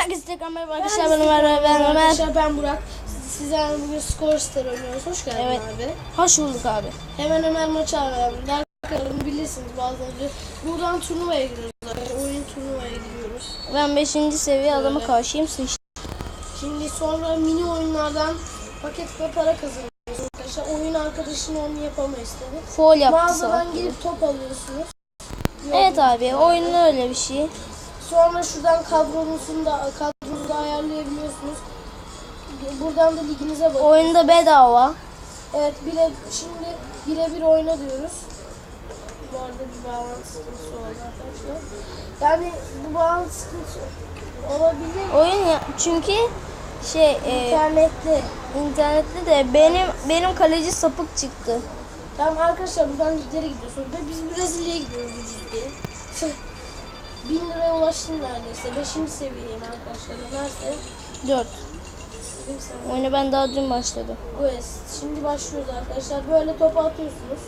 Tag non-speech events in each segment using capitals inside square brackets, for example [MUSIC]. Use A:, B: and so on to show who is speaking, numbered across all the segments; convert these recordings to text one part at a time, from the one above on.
A: Herkese tekrar merhaba arkadaşlar ben Ömer ben Ömer.
B: Arkadaşlar ben Burak. Sizlerle bugün Skor Star oynuyoruz. Hoş geldin
A: Evet.
B: abi.
A: Hoş bulduk abi.
B: Hemen Ömer maçı abi. Darkarını bilirsiniz bazıları. Buradan turnuvaya giriyoruz arkadaşlar. Oyun turnuvaya giriyoruz.
A: Ben 5. seviye adama karşıyım sıçtım.
B: Şimdi sonra mini oyunlardan paket ve para kazanıyoruz arkadaşlar. Oyun arkadaşın onu yapamayız tabii.
A: Foul yaptı
B: Mağazadan girip top alıyorsunuz.
A: Evet abi oyun öyle bir şey.
B: Sonra şuradan kadronusunu da kadronuzu da ayarlayabiliyorsunuz. Buradan da liginize bakın.
A: Oyunda bedava.
B: Evet bire, şimdi birebir oyna diyoruz. Bu arada bir bağlantı sıkıntısı oldu arkadaşlar. Yani bu bağlantı sıkıntısı olabilir.
A: Oyun ya çünkü şey e,
B: İnternette.
A: internette de benim benim kaleci sapık çıktı.
B: Tamam arkadaşlar buradan liglere gidiyorsunuz. Ve biz Brezilya'ya gidiyoruz ciddi. 1000 liraya ulaştım neredeyse. 5. seviyeyim arkadaşlar. Neredeyse.
A: 4.
B: Kimse.
A: Oyunu ben daha dün başladım.
B: Evet. Şimdi başlıyoruz arkadaşlar. Böyle topu atıyorsunuz.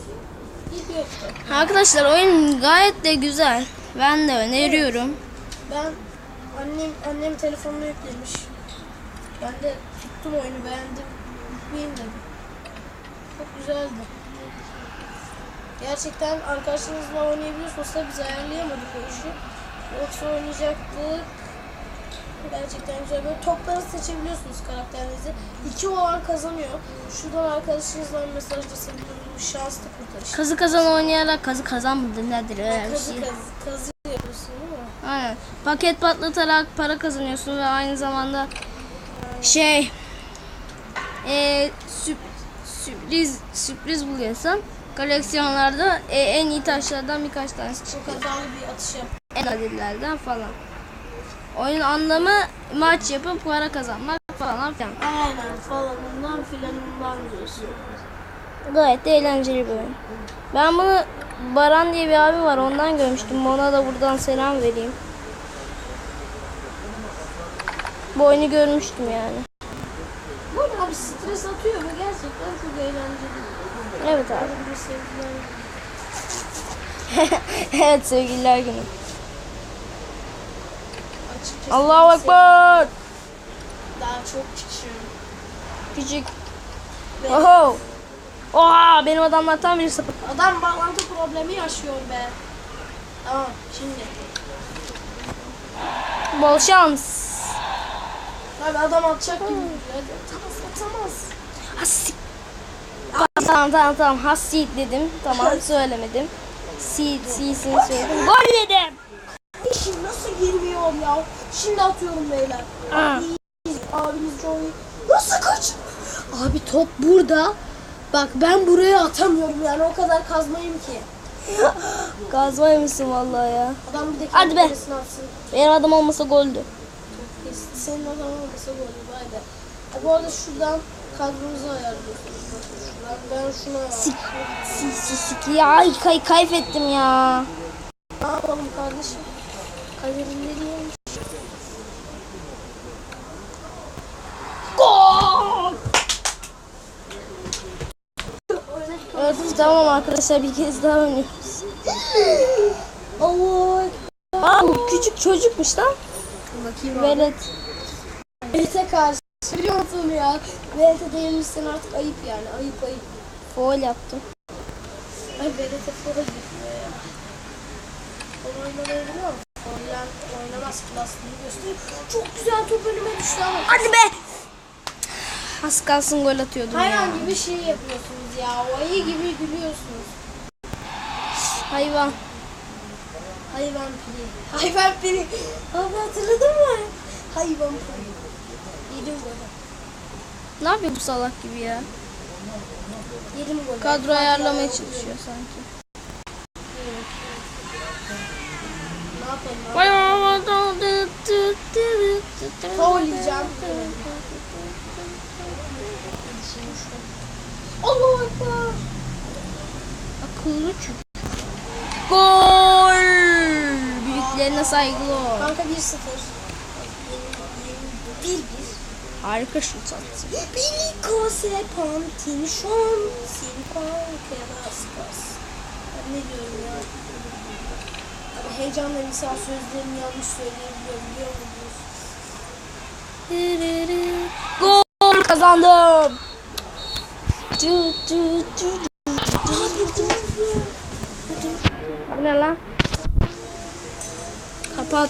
B: Gidiyor.
A: Arkadaşlar oyun gayet de güzel. Ben de öneriyorum.
B: Ben annem annem telefonunu yüklemiş. Ben de tuttum oyunu beğendim. Yükleyeyim dedim. Çok güzeldi. Gerçekten arkadaşlarınızla oynayabiliyorsunuz da biz ayarlayamadık o işi. Yoksa oynayacaktık. Gerçekten güzel. Böyle topları seçebiliyorsunuz karakterinizi. İki olan kazanıyor. Şuradan arkadaşınızla mesajlaşabiliyorsunuz. Şanslı kurtarış.
A: Kazı kazan oynayarak kazı kazanmadı nedir öyle bir
B: Kazı
A: şey.
B: kazı, kazı yapıyorsun değil mi?
A: Aynen. Paket patlatarak para kazanıyorsun ve aynı zamanda şey e, sürp- sürpriz sürpriz buluyorsan koleksiyonlarda e, en iyi taşlardan birkaç tanesi çıkıyor.
B: Çok hatalı bir atış yap.
A: En adillerden falan. Oyunun anlamı maç yapıp para kazanmak falan filan.
B: Aynen falanından filanından diyorsun.
A: Gayet de eğlenceli bir oyun. Ben bunu Baran diye bir abi var ondan görmüştüm. Ona da buradan selam vereyim. Bu oyunu görmüştüm yani.
B: Bu abi stres atıyor ve gerçekten çok eğlenceli.
A: Evet abi. [LAUGHS] Evet sevgililer günü.
B: Açıkçası
A: Allahu Ekber.
B: Daha çok küçüğüm.
A: Küçük.
B: Ve
A: Oho. Oha benim adamlar tam bir sapık.
B: adam bağlantı problemi yaşıyor be. Tamam şimdi.
A: Bol şans.
B: Abi adam atacak gibi atamaz atamaz.
A: Hassi. Tamam tamam tamam. Hassi dedim. Tamam [LAUGHS] söylemedim. Si, si'sini söyledim. Gol yedim.
B: İşim nasıl girmiyorum ya? Şimdi atıyorum beyler. Abiniz çok iyi. Nasıl kaç? Abi top burada. Bak ben buraya atamıyorum yani o kadar kazmayım ki.
A: Gazmaymışsın vallahi ya.
B: Adam bir de
A: Hadi be.
B: kalesine atsın.
A: Benim adam olmasa goldü.
B: Senin adam olmasa bu arada vay be. Ha, bu arada şuradan kadronuzu ayarlıyorsunuz. Bakın şuradan. Ben şuna
A: Sik, si, si, sik. Ya ay, kay, kaybettim ya.
B: Ne yapalım kardeşim?
A: Gol! Evet tamam arkadaşlar bir kez daha oynuyoruz.
B: Allah.
A: Aa bu küçük çocukmuş lan.
B: Bakayım
A: Velet.
B: Velet'e karşı biliyor musun ya? Velet'e değilmişsen artık ayıp yani. Ayıp ayıp.
A: Foul yaptım.
B: Ay Velet'e falan gitmiyor ya. O oynamayı biliyor musun? Oynayan oynamaz klasını gösterip çok güzel top önüme düştü ama.
A: Hadi be. Az kalsın gol atıyordum ya.
B: Hayvan gibi şey yapıyorsunuz ya. O ayı gibi gülüyorsunuz.
A: Hayvan.
B: Hayvan pili. Hayvan pili. Abi hatırladın mı? Hayvan pili. Yedim golü.
A: Ne yapıyor bu salak gibi ya?
B: Yedim golü.
A: Kadro ayarlamaya çalışıyor sanki.
B: Yiyeceğim. Allahu Ekber.
A: Akıllı çünkü. Gol! Büyüklerine saygılı ol.
B: Kanka 1-0. 1-1.
A: Harika şut attı.
B: Bilico se pantinşon Silvan keraskas. Ben ne diyorum ya? Heyecanla insan sözlerini yanlış söyleyebiliyor biliyor musunuz?
A: Gol kazandım. Bu ne lan? Kapat.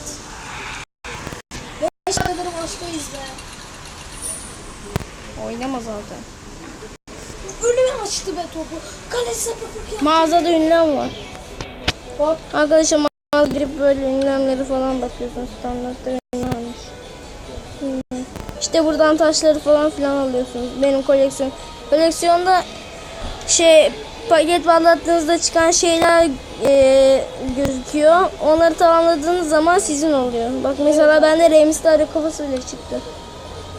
B: 5 aydır maçtayız be.
A: Oynama zaten.
B: Önüme açtı be topu. Kalesi sapıklık ya.
A: Mağazada ünlem var.
B: Bak
A: Arkadaşlar girip böyle ünlemleri falan bakıyorsun. Standartta. Hmm. İşte buradan taşları falan filan alıyorsunuz. Benim koleksiyon. Koleksiyonda şey paket bağlattığınızda çıkan şeyler e, gözüküyor. Onları tamamladığınız zaman sizin oluyor. Bak mesela bende Rems'te arı kafası bile çıktı.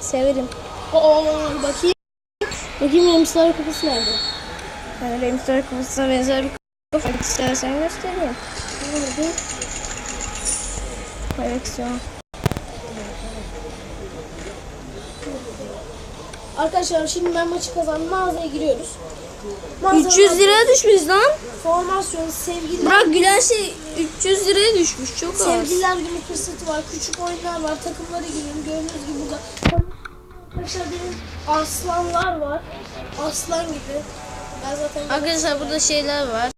A: Severim.
B: Oo, bakayım. Bakayım Rems'in arkası nerede?
A: Yani Rems'te arı kafasına benzer bir kafa istersen göstereyim.
B: Nerede?
A: Koleksiyon.
B: Arkadaşlar şimdi ben maçı kazandım. Mağazaya giriyoruz. Mağazada
A: 300 liraya düşmüş lan.
B: Formasyon, sevgililer,
A: Bırak gülen şey 300 liraya düşmüş çok az.
B: sevgililer günü fırsatı var. Küçük oyunlar var. Takımları girin. Gördüğünüz gibi burada. Arkadaşlar benim aslanlar var. Aslan gibi. Ben zaten
A: Arkadaşlar burada şeyler var.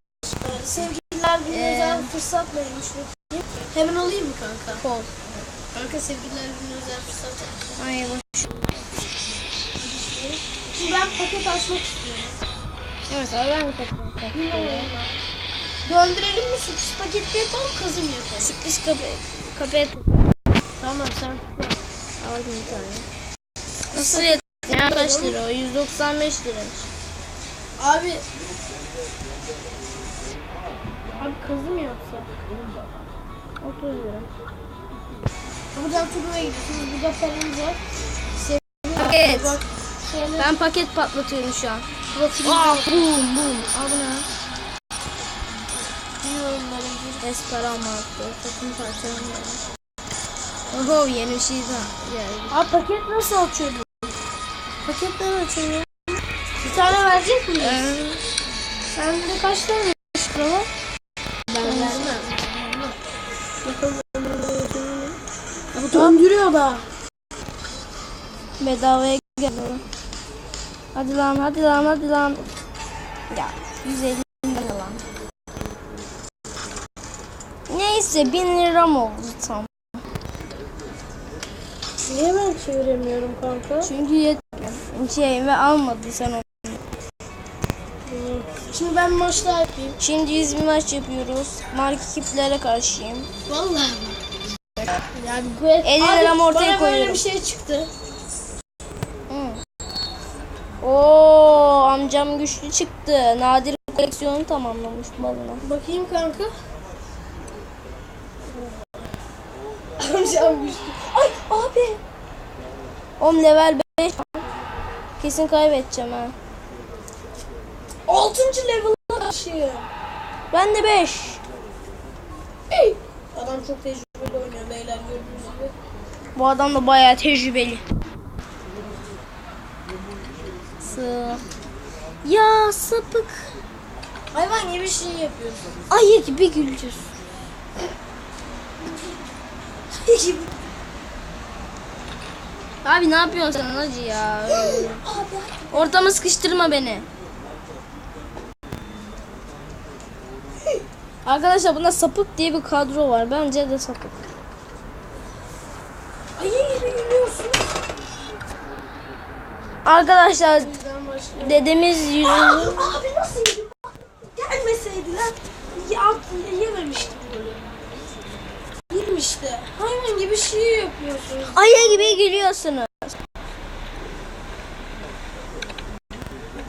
B: Sevgililer günü
A: Ee,
B: özel fırsat bakayım. Hemen alayım mı kanka?
A: Kol.
B: Kanka sevgililer günü özel fırsat.
A: Ay bak.
B: Şimdi ben paket açmak istiyorum.
A: Evet abi ben kapatayım.
B: Döndürelim mi sürpriz paketi yapalım kazım yapalım.
A: Sürpriz kapı kapıya
B: Tamam sen.
A: aldım bir tane. Nasıl ya? Ya kaç lira o? 195 liraymış.
B: Abi. Abi kazı mı yapsak?
A: 30 lira.
B: Buradan turnuvaya gidiyorsunuz. Burada paranız var.
A: Paket.
B: Şöyle.
A: Ben paket patlatıyorum şu an.
B: var.
A: bum bum. Al bunu.
B: Bilmiyorum ben.
A: Espera markı. Takım parçalarım var. Oho yeni bir şey daha geldi.
B: Abi paket nasıl açıyor bu? Paket nasıl açıyor? Bir tane verecek miyiz?
A: Ee,
B: Sende kaç tane çıktı ama?
A: Ben vermem.
B: Bu döndürüyor da.
A: Bedavaya geldi. Hadi lan hadi lan hadi lan. Ya 150 lira lan. Neyse 1000 liram oldu tam.
B: Niye ben çeviremiyorum kanka?
A: Çünkü yetmiyor. Şey ve almadın sen onu.
B: Şimdi ben maçta yapayım.
A: Şimdi biz bir maç yapıyoruz. Mark ekiplere karşıyım.
B: Vallahi. Yani bu
A: 50 liramı ortaya
B: bana böyle
A: koyuyorum.
B: bir şey çıktı.
A: Oo amcam güçlü çıktı. Nadir koleksiyonu tamamlamış balına.
B: Bakayım kanka. Amcam güçlü. Ay abi.
A: Om level 5. Kesin kaybedeceğim ha.
B: 6. level'a karşı.
A: Ben de 5.
B: Ey. Adam çok tecrübeli oynuyor beyler gördüğünüz gibi.
A: Bu adam da bayağı tecrübeli. Sık. Ya sapık.
B: Hayvan gibi şey yapıyorsun.
A: Ayı gibi gülüyorsun. [LAUGHS] Abi ne yapıyorsun sen acı ya? Ortama sıkıştırma beni. Arkadaşlar bunda sapık diye bir kadro var. Bence de sapık.
B: Ayı gibi gülüyorsun.
A: Arkadaşlar dedemiz yüzü
B: Abi nasıl yedim? Gelmeseydiler ya, yememiştim böyle. Girmişti. Hayvan gibi şey yapıyorsunuz.
A: ayı gibi gülüyorsunuz.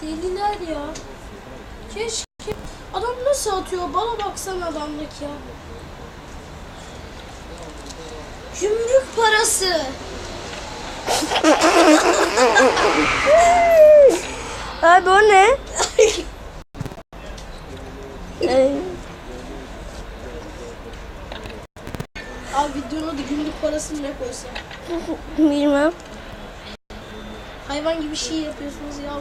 B: Deliler ya. Keşke. Nasıl atıyor? Bana baksana adamdaki ya. Gümrük parası. [LAUGHS]
A: Abi o ne? [LAUGHS] Ee,
B: Abi videonun adı gümrük parasını ne koysam?
A: bilmem.
B: Hayvan gibi şey yapıyorsunuz ya.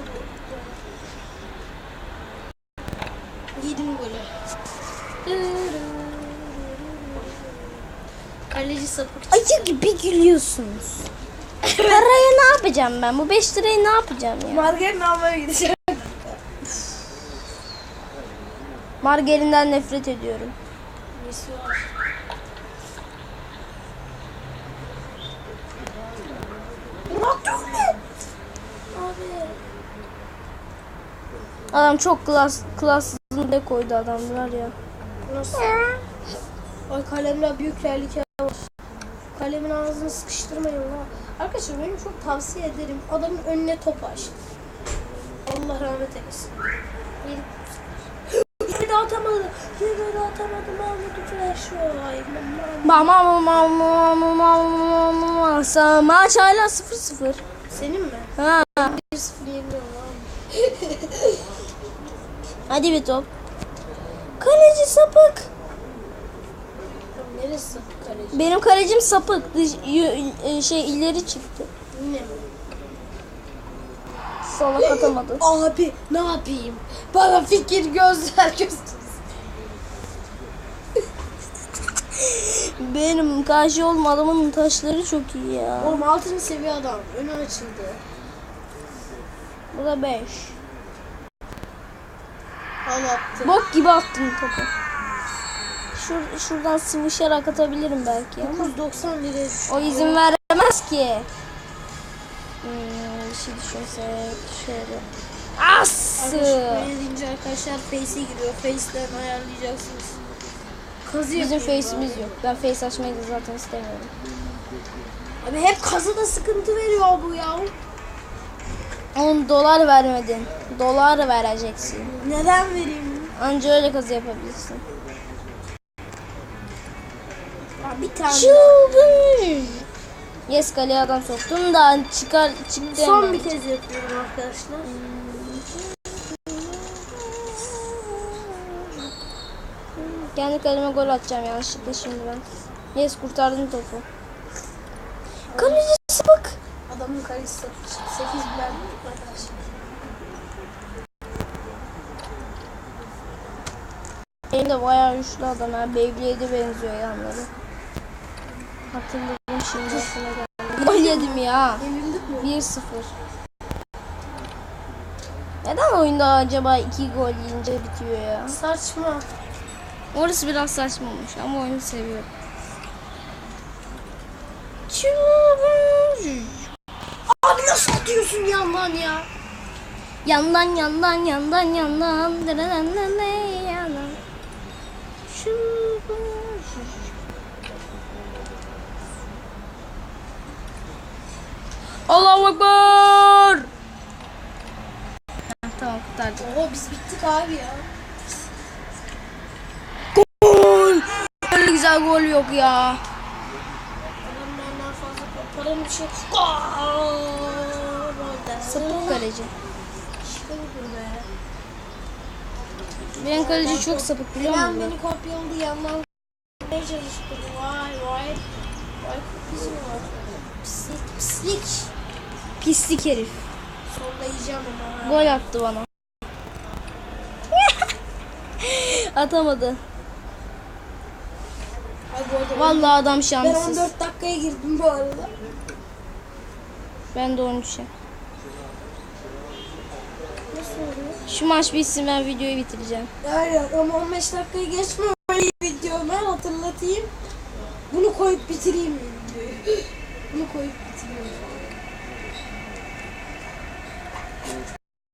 B: Sapık.
A: Ayı gibi gülüyorsunuz. Parayı ne yapacağım ben? Bu 5 lirayı ne yapacağım ya?
B: Margarin almaya gideceğim.
A: Margarinden nefret ediyorum. Adam çok klas klassızını koydu adamlar ya.
B: Nasıl? Ay kalemler büyük terlik var. Kalemin ağzını sıkıştırmayın la. Arkadaşlar benim çok tavsiye ederim. Adamın önüne top açtı. Allah rahmet eylesin. Yine de atamadı. Yine de atamadı. Mahmut Flash
A: Mama mama mama mama mama Sa- Maç hala 0-0.
B: Senin mi?
A: Ha.
B: 1-0 yeniliyorum abi.
A: Hadi bir top. Kaleci sapık.
B: Neresi kaleci?
A: Benim kalecim sapık. Dış, y- e, şey ileri çıktı.
B: Mi?
A: Salak atamadı.
B: Abi ne yapayım? Bana fikir gözler [LAUGHS] göster.
A: Benim karşı olma adamın taşları çok iyi ya.
B: Oğlum 6. seviye adam. Önü açıldı.
A: Bu da 5.
B: Al attı.
A: Bok gibi attım topu. Şur, şuradan sıvışarak atabilirim belki ama.
B: 990 liraya düştü.
A: O izin vermez ki. Hmm, bir şey düşünsek şöyle. As!
B: Arkadaşlar arkadaşlar Face'e giriyor. Face'lerini ayarlayacaksınız. Kazı
A: Bizim face'imiz yok. Ben face açmayı da zaten istemiyorum.
B: Abi hep kazıda sıkıntı veriyor bu ya.
A: 10 dolar vermedin. Dolar vereceksin.
B: Neden vereyim?
A: Anca öyle kazı yapabilirsin.
B: Bir tane.
A: Çılgın. Yes kaleye adam soktum da çıkar çıktı
B: Son bir kez yapıyorum arkadaşlar.
A: Kendi kaleme gol atacağım yanlışlıkla şimdi ben. Yes kurtardım topu. Kaleci sapık.
B: Adamın kalesi 8 bilen arkadaşlar.
A: Benim de bayağı güçlü adam ha. Beyblade'e benziyor yanları. Hatırladım şimdi geldi. Gol yedim ya.
B: Yenildik mi?
A: 1-0. Neden oyunda acaba 2 gol yiyince bitiyor ya?
B: Saçma.
A: Orası biraz saçma olmuş ama oyunu seviyorum. Çılgın.
B: Abi nasıl atıyorsun yandan ya?
A: Yandan yandan yandan yandan yandan. Çılgın. Allahu Ekber. Tamam kurtardım.
B: Oo biz bittik abi ya.
A: Gol. Öyle güzel gol yok ya.
B: Adam benden fazla paranın bir şey. Gol!
A: Sapık kaleci.
B: İşte budur be.
A: Benim kaleci çok sapık biliyor musun?
B: beni kopyaladı yandan ne çalıştırdı. Vay vay. Vay bizim var. Pislik pislik.
A: Pislik herif.
B: Yiyeceğim ama.
A: Gol attı bana. [LAUGHS] Atamadı.
B: Ay
A: Vallahi adam
B: ben
A: şanssız.
B: 14 dakikaya girdim bu arada.
A: Ben de 13'e.
B: Nasıl oluyor?
A: Şu maç bitsin ben videoyu bitireceğim.
B: Aynen ama 15 dakikayı geçme öyle video ben hatırlatayım. Bunu koyup bitireyim videoyu. [LAUGHS] Bunu koyup bitiriyorum.